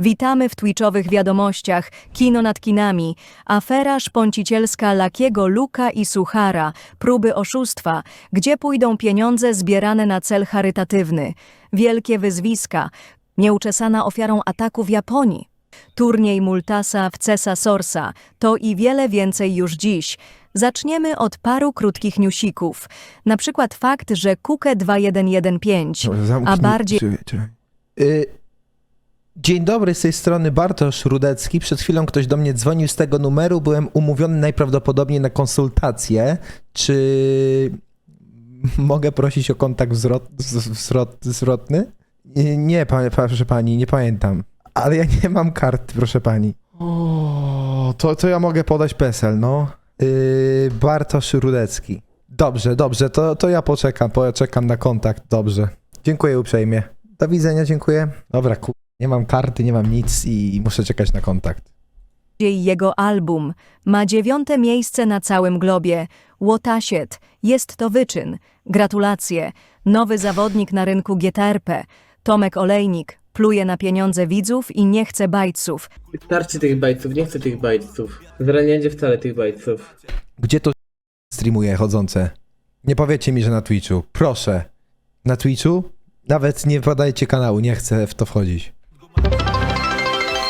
Witamy w Twitchowych wiadomościach, kino nad kinami, afera szponcicielska Lakiego, Luka i Suchara, próby oszustwa, gdzie pójdą pieniądze zbierane na cel charytatywny, wielkie wyzwiska, nieuczesana ofiarą ataku w Japonii. Turniej Multasa w Cesa Sorsa, to i wiele więcej już dziś. Zaczniemy od paru krótkich newsików. Na przykład fakt, że Kuke 2115, a bardziej Y, Dzień dobry, z tej strony Bartosz Rudecki. Przed chwilą ktoś do mnie dzwonił z tego numeru. Byłem umówiony najprawdopodobniej na konsultację. Czy mogę prosić o kontakt wzrot, wzrot, zwrotny? Y, Nie, pa, proszę pani, nie pamiętam. Ale ja nie mam kart, proszę pani. O, to, to ja mogę podać PESEL, no. Yy, Bartosz Rudecki. Dobrze, dobrze, to, to ja poczekam, poczekam na kontakt, dobrze. Dziękuję uprzejmie. Do widzenia, dziękuję. Dobra, ku... nie mam karty, nie mam nic i muszę czekać na kontakt. jego album ma dziewiąte miejsce na całym globie. Łotasiet, jest to wyczyn. Gratulacje. Nowy zawodnik na rynku GTRP. Tomek Olejnik pluje na pieniądze widzów i nie chce bajców. Starczy tych bajców, nie chcę tych bajców. Będzie wcale tych bajców. Gdzie to streamuje chodzące? Nie powiecie mi, że na Twitchu. Proszę. Na Twitchu? Nawet nie podajcie kanału, nie chcę w to wchodzić.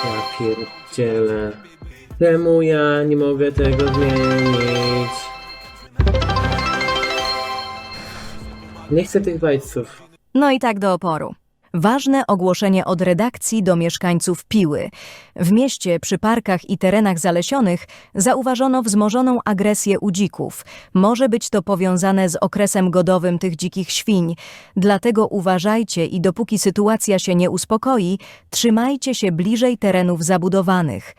Ja pierdzielę. Czemu ja nie mogę tego zmienić? Nie chcę tych bajców. No i tak do oporu. Ważne ogłoszenie od redakcji do mieszkańców Piły. W mieście, przy parkach i terenach zalesionych zauważono wzmożoną agresję u dzików. Może być to powiązane z okresem godowym tych dzikich świń. Dlatego uważajcie i dopóki sytuacja się nie uspokoi, trzymajcie się bliżej terenów zabudowanych.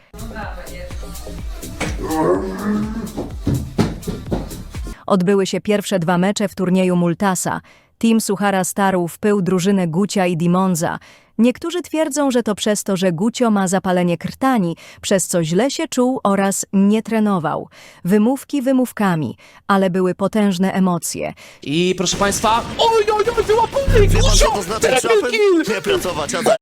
Odbyły się pierwsze dwa mecze w turnieju Multasa. Team Suchara starł w pył drużynę Gucia i Dimonza. Niektórzy twierdzą, że to przez to, że Gucio ma zapalenie krtani, przez co źle się czuł oraz nie trenował. Wymówki wymówkami, ale były potężne emocje. I proszę państwa. Oj, oj, oj, wyłapany! Gucio! to znaczy? Trzeba Triple kill! nie pracować, a za...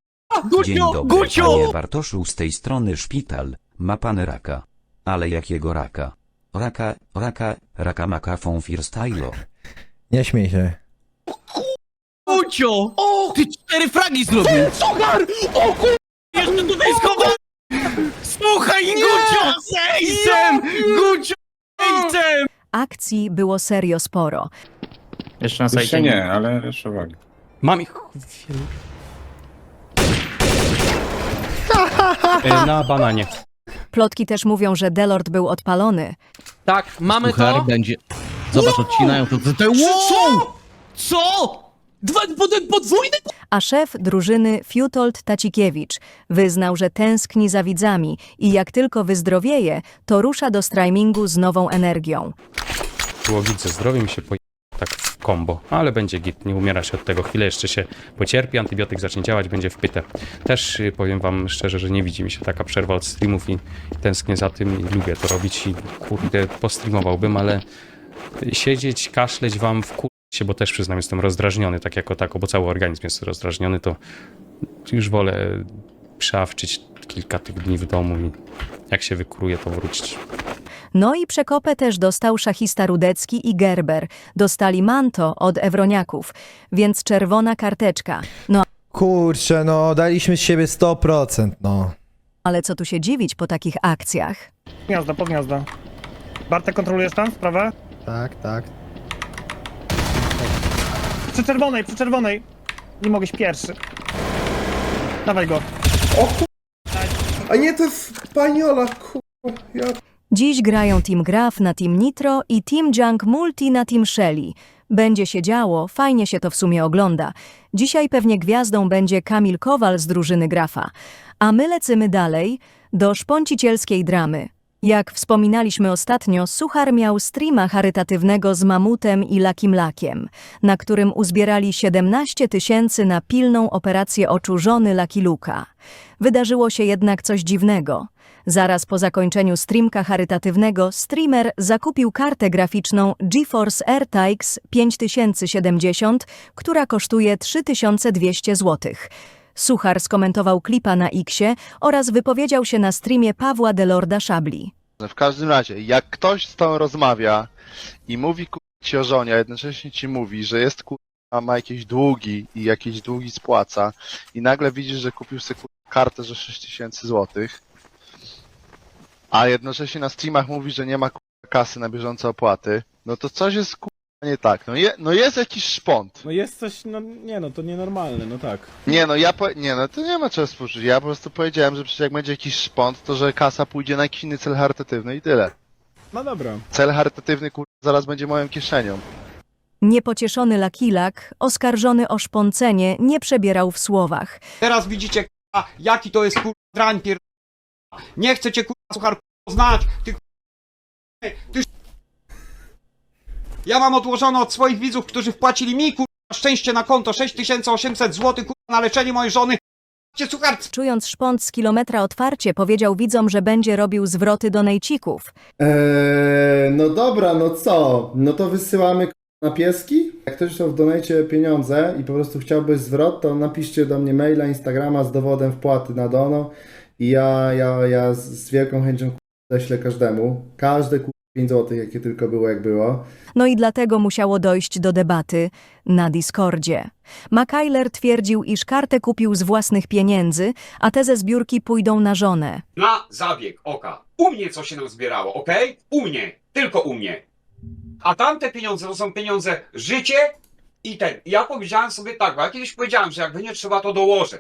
Dzień Gucio! dobry, Gucio! panie Bartoszu, z tej strony szpital. Ma pan raka. Ale jakiego raka? Raka, raka, raka makafon freestylo. Nie śmiej się. Gucio! O! Ty cztery fragi zrobił! Suchar! O kur... Jeszcze tutaj schowany! Słuchaj, Gucio! Sejsem! Gucio! Sejsem! Akcji było serio sporo. Jeszcze na sajcie Jeszcze nie, ale jeszcze uwagi. Mam ich... Na bananie. Plotki też mówią, że Delord był odpalony. Tak, mamy Suchar to. będzie... Zobacz, odcinają to. to, to Co? Co? Dwa, pod, podwójny? A szef drużyny Fiutold Tacikiewicz wyznał, że tęskni za widzami i jak tylko wyzdrowieje, to rusza do streamingu z nową energią. Łogic ze zdrowiem się poje... tak w kombo, ale będzie git, nie umiera się od tego. Chwilę jeszcze się pocierpi, antybiotyk zacznie działać, będzie wpyte. Też y, powiem wam szczerze, że nie widzi mi się taka przerwa od streamów i tęsknię za tym i lubię to robić i kurde, postreamowałbym, ale siedzieć, kaszleć wam w się, bo też przyznam, jestem rozdrażniony, tak jako tako, bo cały organizm jest rozdrażniony, to już wolę przeawczyć kilka tych dni w domu i jak się wykuruje, to wrócić. No i przekopę też dostał szachista Rudecki i Gerber. Dostali manto od Ewroniaków, więc czerwona karteczka. No Kurczę, no daliśmy z siebie 100%, no. ale co tu się dziwić po takich akcjach? Gniazdo, pod gniazdo. Bartek, kontrolujesz tam sprawę? Tak, tak. Przy czerwonej, przy czerwonej. Nie mogłeś pierwszy. Dawaj go. A nie, to jest Spaniola, kurwa. Ja Dziś grają Team Graf na Team Nitro i Team Junk Multi na Team Shelly. Będzie się działo, fajnie się to w sumie ogląda. Dzisiaj pewnie gwiazdą będzie Kamil Kowal z drużyny Grafa. A my lecimy dalej do szponcicielskiej dramy. Jak wspominaliśmy ostatnio, Suchar miał streama charytatywnego z Mamutem i Lakim Lakiem, na którym uzbierali 17 tysięcy na pilną operację oczu żony Lucky Luka. Wydarzyło się jednak coś dziwnego. Zaraz po zakończeniu streamka charytatywnego streamer zakupił kartę graficzną GeForce RTX 5070, która kosztuje 3200 zł. Suchar skomentował klipa na Xie oraz wypowiedział się na streamie Pawła Delorda Szabli. W każdym razie, jak ktoś z tobą rozmawia i mówi ku- ci o żonie, a jednocześnie ci mówi, że jest kurwa, ma jakieś długi i jakieś długi spłaca i nagle widzisz, że kupił sobie kurwa, kartę za 6000 złotych, a jednocześnie na streamach mówi, że nie ma kasy na bieżące opłaty, no to coś jest kurwa nie tak. No, je, no jest jakiś szpont. No jest coś, no nie no, to nienormalne, no tak. Nie no, ja po... nie no, to nie ma czego współczuć. Ja po prostu powiedziałem, że przecież jak będzie jakiś szpont, to że kasa pójdzie na jakiś inny cel charytatywny i tyle. No dobra. Cel charytatywny kurwa zaraz będzie moją kieszenią. Niepocieszony Lakilak, oskarżony o szpącenie, nie przebierał w słowach. Teraz widzicie, kurwa, jaki to jest kurwa drań pier... Nie chcę cię kurwa suchar znać, ty kurwa, ty Ja mam odłożone od swoich widzów, którzy wpłacili mi kurwa szczęście na konto 6800 zł kurwa na leczenie mojej żony. Cię Czując szpąt z kilometra otwarcie, powiedział widzom, że będzie robił zwroty do nejcików. Eee, no dobra, no co? No to wysyłamy k- na pieski? Jak ktoś chciał w donajcie pieniądze i po prostu chciałby zwrot, to napiszcie do mnie maila, Instagrama z dowodem wpłaty na dono i ja, ja, ja z, z wielką chęcią k- ześlę każdemu. Każde k- 5 zł, jakie tylko było, jak było. No i dlatego musiało dojść do debaty na Discordzie. McKayler twierdził, iż kartę kupił z własnych pieniędzy, a te ze zbiórki pójdą na żonę. na zabieg oka. U mnie co się nam zbierało, ok? U mnie, tylko u mnie. A tamte pieniądze to są pieniądze życie i ten. Ja powiedziałem sobie tak, bo ja kiedyś powiedziałem, że jak będzie trzeba, to dołożę.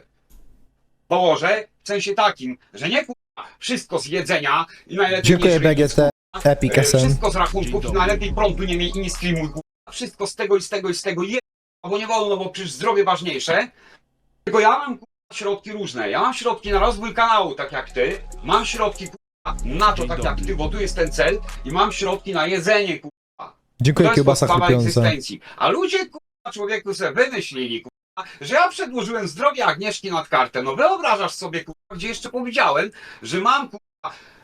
Dołożę w sensie takim, że nie kurwa, wszystko z jedzenia i najlepiej Dziękuję żreć, BGT, Epic e, SM. Wszystko z rachunków najlepiej prądu nie miej i nie streamuj kurwa. Wszystko z tego i z tego i z tego je, bo nie wolno, bo przecież zdrowie ważniejsze. Tylko ja mam kurwa, środki różne. Ja mam środki na rozwój kanału, tak jak ty. Mam środki kurwa, na to, tak jak ty, bo tu jest ten cel. I mam środki na jedzenie, kurwa. Dziękuję to jest kiełbasa podstawa chrupiąca. egzystencji. A ludzie, kurwa, człowieku sobie wymyślili, kurwa, że ja przedłożyłem zdrowie Agnieszki nad kartę. No wyobrażasz sobie, kurwa, gdzie jeszcze powiedziałem, że mam, kurwa,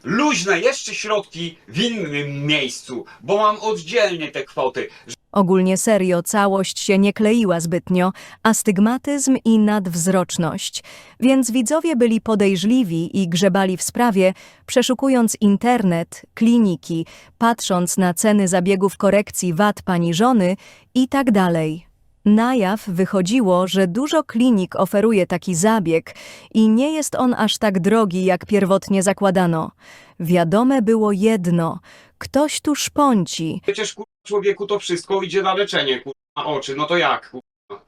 luźne jeszcze środki w innym miejscu, bo mam oddzielnie te kwoty. Ogólnie serio, całość się nie kleiła zbytnio, astygmatyzm i nadwzroczność. Więc widzowie byli podejrzliwi i grzebali w sprawie, przeszukując internet, kliniki, patrząc na ceny zabiegów korekcji wad pani żony i tak dalej. Na jaw wychodziło, że dużo klinik oferuje taki zabieg i nie jest on aż tak drogi, jak pierwotnie zakładano. Wiadome było jedno – ktoś tu szpąci. Przecież, kurwa, człowieku to wszystko idzie na leczenie, kurwa, oczy. No to jak, kurwa?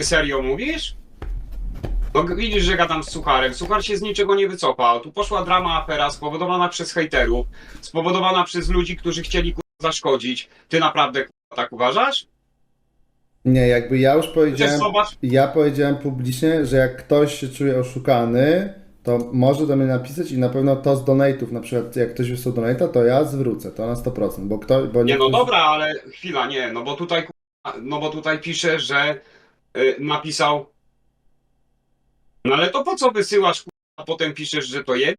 Serio mówisz? No widzisz, że gadam z Sucharem. Suchar się z niczego nie wycofał. Tu poszła drama afera spowodowana przez hejterów, spowodowana przez ludzi, którzy chcieli kurwa, zaszkodzić. Ty naprawdę tak uważasz? Nie, jakby ja już powiedziałem... zobacz, Ja powiedziałem publicznie, że jak ktoś się czuje oszukany, to może do mnie napisać i na pewno to z donate'ów, na przykład jak ktoś wysłał donate'a, to ja zwrócę to na 100%, bo kto, bo nie no niektórzy- dobra, ale chwila, nie, no bo tutaj, no bo tutaj pisze, że y, napisał no ale to po co wysyłasz, a potem piszesz, że to jest?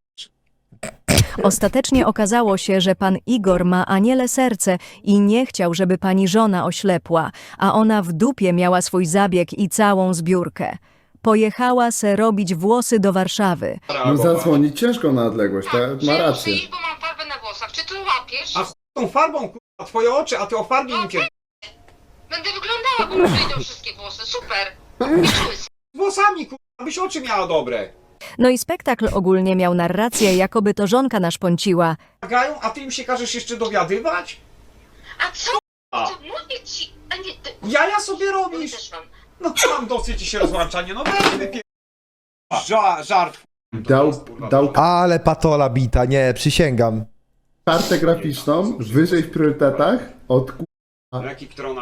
Ostatecznie okazało się, że pan Igor ma aniele serce i nie chciał, żeby pani żona oślepła, a ona w dupie miała swój zabieg i całą zbiórkę. Pojechała se robić włosy do Warszawy. No zadzwonić ciężko na odległość, to ma rację. bo mam farbę na włosach. Czy ty łapiesz? A tą farbą, kurwa, twoje oczy, a ty o farbie nie pier... Będę wyglądała, bo mi wyjdą wszystkie włosy. Super. Z włosami, kurwa, abyś oczy miała dobre. No i spektakl ogólnie miał narrację, jakoby to żonka naszpąciła. Gają, a ty im się każesz jeszcze dowiadywać? A co? A. To mówię ci. A nie, ty... Jaja sobie robisz? też mam. No mam dosyć i się rozłączanie, no weź wypier... Ża żart. Dał, dał Ale patola bita, nie, przysięgam. kartę graficzną wyżej w priorytetach od ku-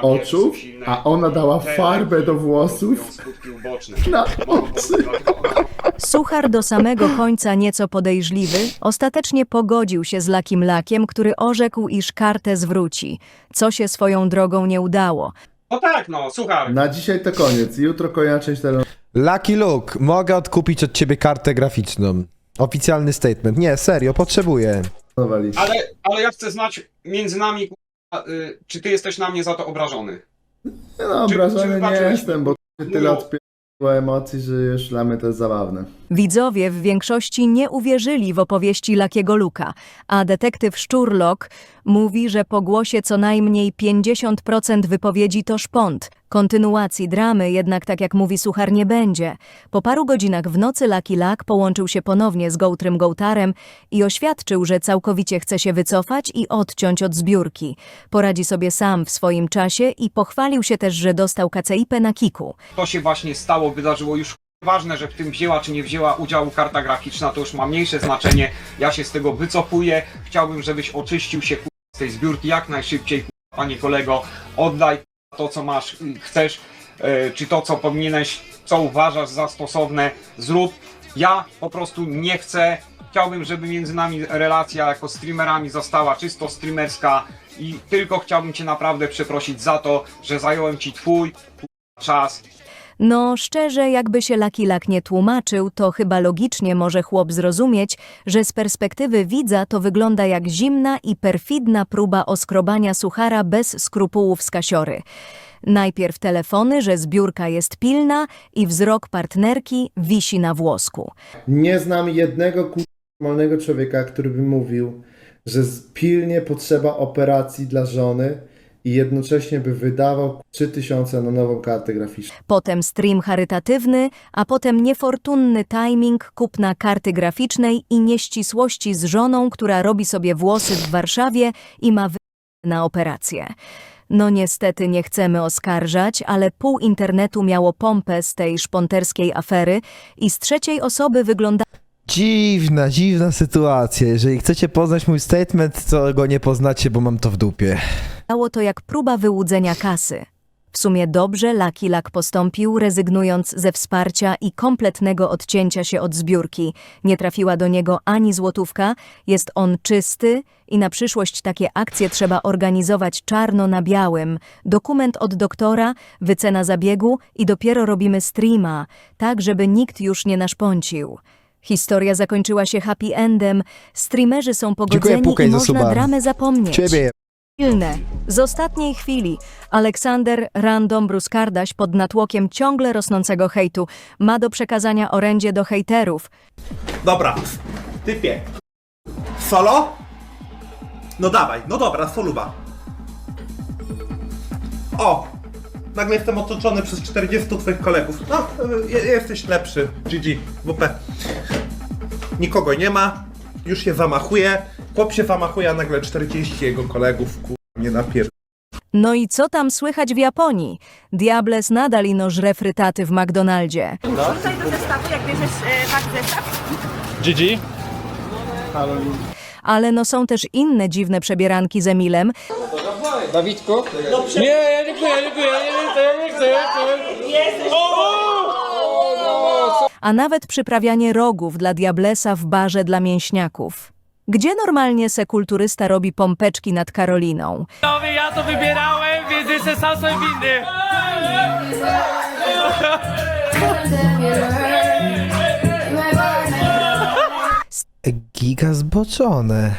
oczu, a ona dała farbę do włosów na oczy. Suchar do samego końca nieco podejrzliwy, ostatecznie pogodził się z Lakim Lakiem, który orzekł, iż kartę zwróci, co się swoją drogą nie udało. No tak, no, słuchaj. Na dzisiaj to koniec. Jutro kolejna część Lucky Luke, mogę odkupić od ciebie kartę graficzną. Oficjalny statement. Nie, serio, potrzebuję. Ale, ale ja chcę znać między nami, y, czy ty jesteś na mnie za to obrażony. No, Czy- czy obrażony nie wybaczyłeś jestem, bo Tyle odpierdło emocji, że już dla mnie to jest zabawne. Widzowie w większości nie uwierzyli w opowieści Lakiego Luka, a detektyw Szczurlok mówi, że po głosie co najmniej 50% wypowiedzi to szpont. Kontynuacji dramy jednak, tak jak mówi Suchar, nie będzie. Po paru godzinach w nocy Laki Lak połączył się ponownie z Gołtrym Gołtarem i oświadczył, że całkowicie chce się wycofać i odciąć od zbiórki. Poradzi sobie sam w swoim czasie i pochwalił się też, że dostał KCIP na kiku. To się właśnie stało, wydarzyło już ważne, że w tym wzięła czy nie wzięła udziału karta graficzna, to już ma mniejsze znaczenie. Ja się z tego wycofuję. Chciałbym, żebyś oczyścił się z tej zbiórki jak najszybciej, panie kolego. Oddaj to, co masz, chcesz, y, czy to, co powinieneś, co uważasz za stosowne, zrób. Ja po prostu nie chcę. Chciałbym, żeby między nami relacja jako streamerami została czysto streamerska i tylko chciałbym Cię naprawdę przeprosić za to, że zająłem Ci Twój czas No, szczerze, jakby się Luck nie tłumaczył, to chyba logicznie może chłop zrozumieć, że z perspektywy widza to wygląda jak zimna i perfidna próba oskrobania suchara bez skrupułów z kasiory. Najpierw telefony, że zbiórka jest pilna i wzrok partnerki wisi na włosku. Nie znam jednego ku- normalnego człowieka, który by mówił, że z- pilnie potrzeba operacji dla żony i jednocześnie by wydawał 3000 na nową kartę graficzną. Potem stream charytatywny, a potem niefortunny timing kupna karty graficznej i nieścisłości z żoną, która robi sobie włosy w Warszawie i ma wy... na operację. No niestety nie chcemy oskarżać, ale pół internetu miało pompę z tej szponterskiej afery i z trzeciej osoby wygląda Dziwna, dziwna sytuacja. Jeżeli chcecie poznać mój statement, to go nie poznacie, bo mam to w dupie. Wyglądało to jak próba wyłudzenia kasy. W sumie dobrze Lucky Luck postąpił, rezygnując ze wsparcia i kompletnego odcięcia się od zbiórki. Nie trafiła do niego ani złotówka, jest on czysty i na przyszłość takie akcje trzeba organizować czarno na białym. Dokument od doktora, wycena zabiegu i dopiero robimy streama, tak żeby nikt już nie naszpącił. Historia zakończyła się happy endem, streamerzy są pogodzeni Pukaj, i za można suba. dramę zapomnieć. Ciebie. Pilne. Z ostatniej chwili Aleksander Random Bruskardaś pod natłokiem ciągle rosnącego hejtu ma do przekazania orędzie do hejterów. Dobra, typie. Solo? No dawaj, no dobra, soluba. O! Nagle jestem otoczony przez 40 twoich kolegów. No, y, jesteś lepszy. GG, WP. Nikogo nie ma, już się zamachuje. Chłop się zamachuje, a nagle 40 jego kolegów, kur... nie napier... No i co tam słychać w Japonii? Diables nadal ino żre frytaty w McDonaldzie. GG? Ale no są też inne dziwne przebieranki z Emilem, Nie, ja nie ja nie chcę, ja nie a nawet przyprawianie rogów dla Diablesa w barze dla mięśniaków. Gdzie normalnie sekulturysta robi pompeczki nad Karoliną? Ja to wybierałem, więc jestem sam sobie winny. Giga zboczone.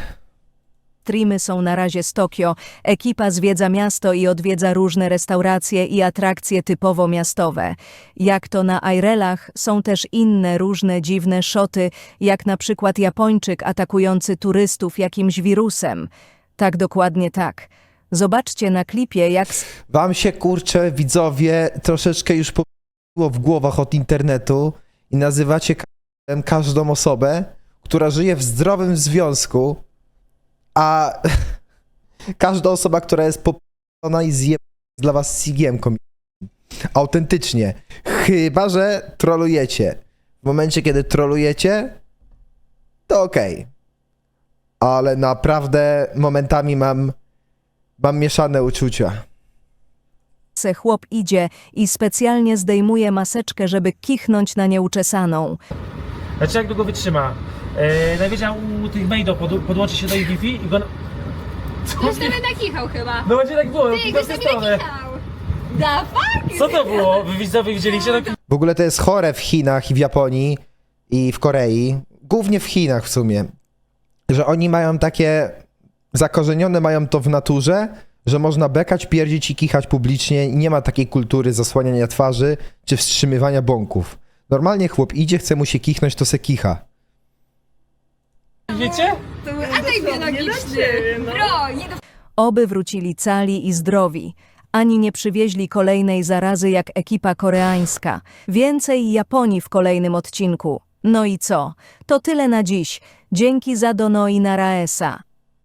Streamy są na razie z Tokio. Ekipa zwiedza miasto i odwiedza różne restauracje i atrakcje typowo miastowe. Jak to na Irelach, są też inne różne dziwne szoty, jak na przykład Japończyk atakujący turystów jakimś wirusem. Tak dokładnie tak. Zobaczcie na klipie, jak Wam się, kurczę, widzowie, troszeczkę już popiło w głowach od internetu i nazywacie ka- każdą osobę, która żyje w zdrowym związku, a każda osoba, która jest poprzedzona i zje jest dla was sigiemką. Autentycznie. Chyba, że trolujecie. W momencie, kiedy trolujecie, to okej. Ale naprawdę momentami mam, mam mieszane uczucia. se chłop idzie i specjalnie zdejmuje maseczkę, żeby kichnąć na nieuczesaną. Znaczy jak długo wytrzyma? E, najwyżej u tych maidów pod, podłączy się do ich Wi-Fi i go... Już nawet nakichał chyba. No będzie tak było, Ty, w goś tę sobie stronę. nakichał. Da fuck? Co to było? Wy widzowie widzieliście? No, W ogóle to jest chore w Chinach i w Japonii i w Korei, głównie w Chinach w sumie, że oni mają takie zakorzenione mają to w naturze, że można bekać, pierdzić i kichać publicznie i nie ma takiej kultury zasłaniania twarzy czy wstrzymywania bąków. Normalnie chłop idzie, chce mu się kichnąć, to se kicha. Bro, nie do Oby wrócili cali i zdrowi. Ani nie przywieźli kolejnej zarazy jak ekipa koreańska. Więcej Japonii w kolejnym odcinku. No i co? To tyle na dziś. Dzięki za Dono i Naraesa.